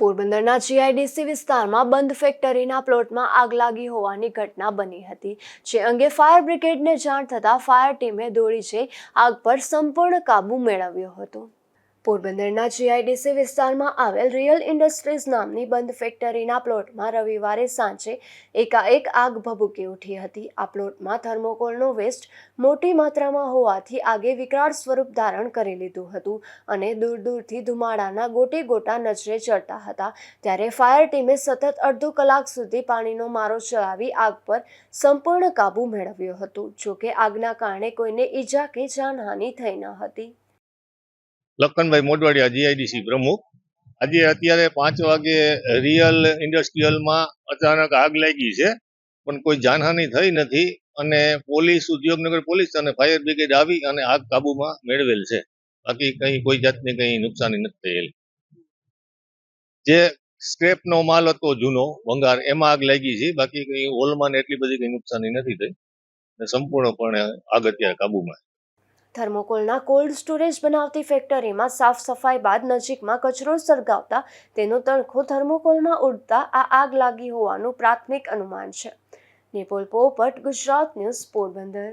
પોરબંદરના જીઆઈડીસી વિસ્તારમાં બંધ ફેક્ટરીના પ્લોટમાં આગ લાગી હોવાની ઘટના બની હતી, જે અંગે ફાયર બ્રિગેડને જાણ થતાં ફાયર ટીમે દોડી જઈ આગ પર સંપૂર્ણ કાબૂ મેળવ્યો હતો. પોરબંદરના જીઆઈડીસી વિસ્તારમાં આવેલ રિયલ ઇન્ડસ્ટ્રીઝ નામની બંધ ફેક્ટરીના પ્લોટમાં રવિવારે સાંજે એકાએક આગ ભભૂકી ઉઠી હતી. આ પ્લોટમાં થર્મોકોલનો વેસ્ટ મોટી માત્રામાં હોવાથી આગે વિકરાળ સ્વરૂપ ધારણ કરી લીધું હતું અને દૂર દૂરથી ધુમાડાના ગોટે ગોટા નજરે ચડતા હતા. ત્યારે ફાયર ટીમે સતત અડધો કલાક સુધી પાણીનો મારો ચલાવી આગ પર સંપૂર્ણ કાબૂ મેળવ્યો હતો. જોકે આગના કારણે કોઈને ઈજા કે જાનહાનિ થઈ ન હતી. લખનભાઈ મોડવાડિયા જીઆઈડીસી પ્રમુખ. આજે અત્યારે પાંચ વાગે રિયલ ઇન્ડસ્ટ્રીયલમાં અચાનક આગ લાગી છે, પણ કોઈ જાનહાનિ થઈ નથી અને પોલીસ, ઉદ્યોગનગર પોલીસ અને ફાયર બ્રિગેડ આવી અને આગ કાબુમાં મેળવેલ છે. બાકી કઈ કોઈ જાતની કઈ નુકસાની નથી થયેલ. જે સ્ક્રેપનો માલ હતો જૂનો ભંગાર એમાં આગ લાગી છે, બાકી કઈ હોલમાં એટલી બધી કઈ નુકસાની નથી થઈ. સંપૂર્ણપણે આગ અત્યારે કાબુમાં થર્મોકોલના કોલ્ડ સ્ટોરેજ બનાવતી ફેક્ટરીમાં સાફ સફાઈ બાદ નજીકમાં કચરો સળગાવતા તેનો તણખો થર્મોકોલમાં ઉડતા આ આગ લાગી હોવાનું પ્રાથમિક અનુમાન છે. નિપોલ પોપટ, ગુજરાત ન્યૂઝ પોરબંદર.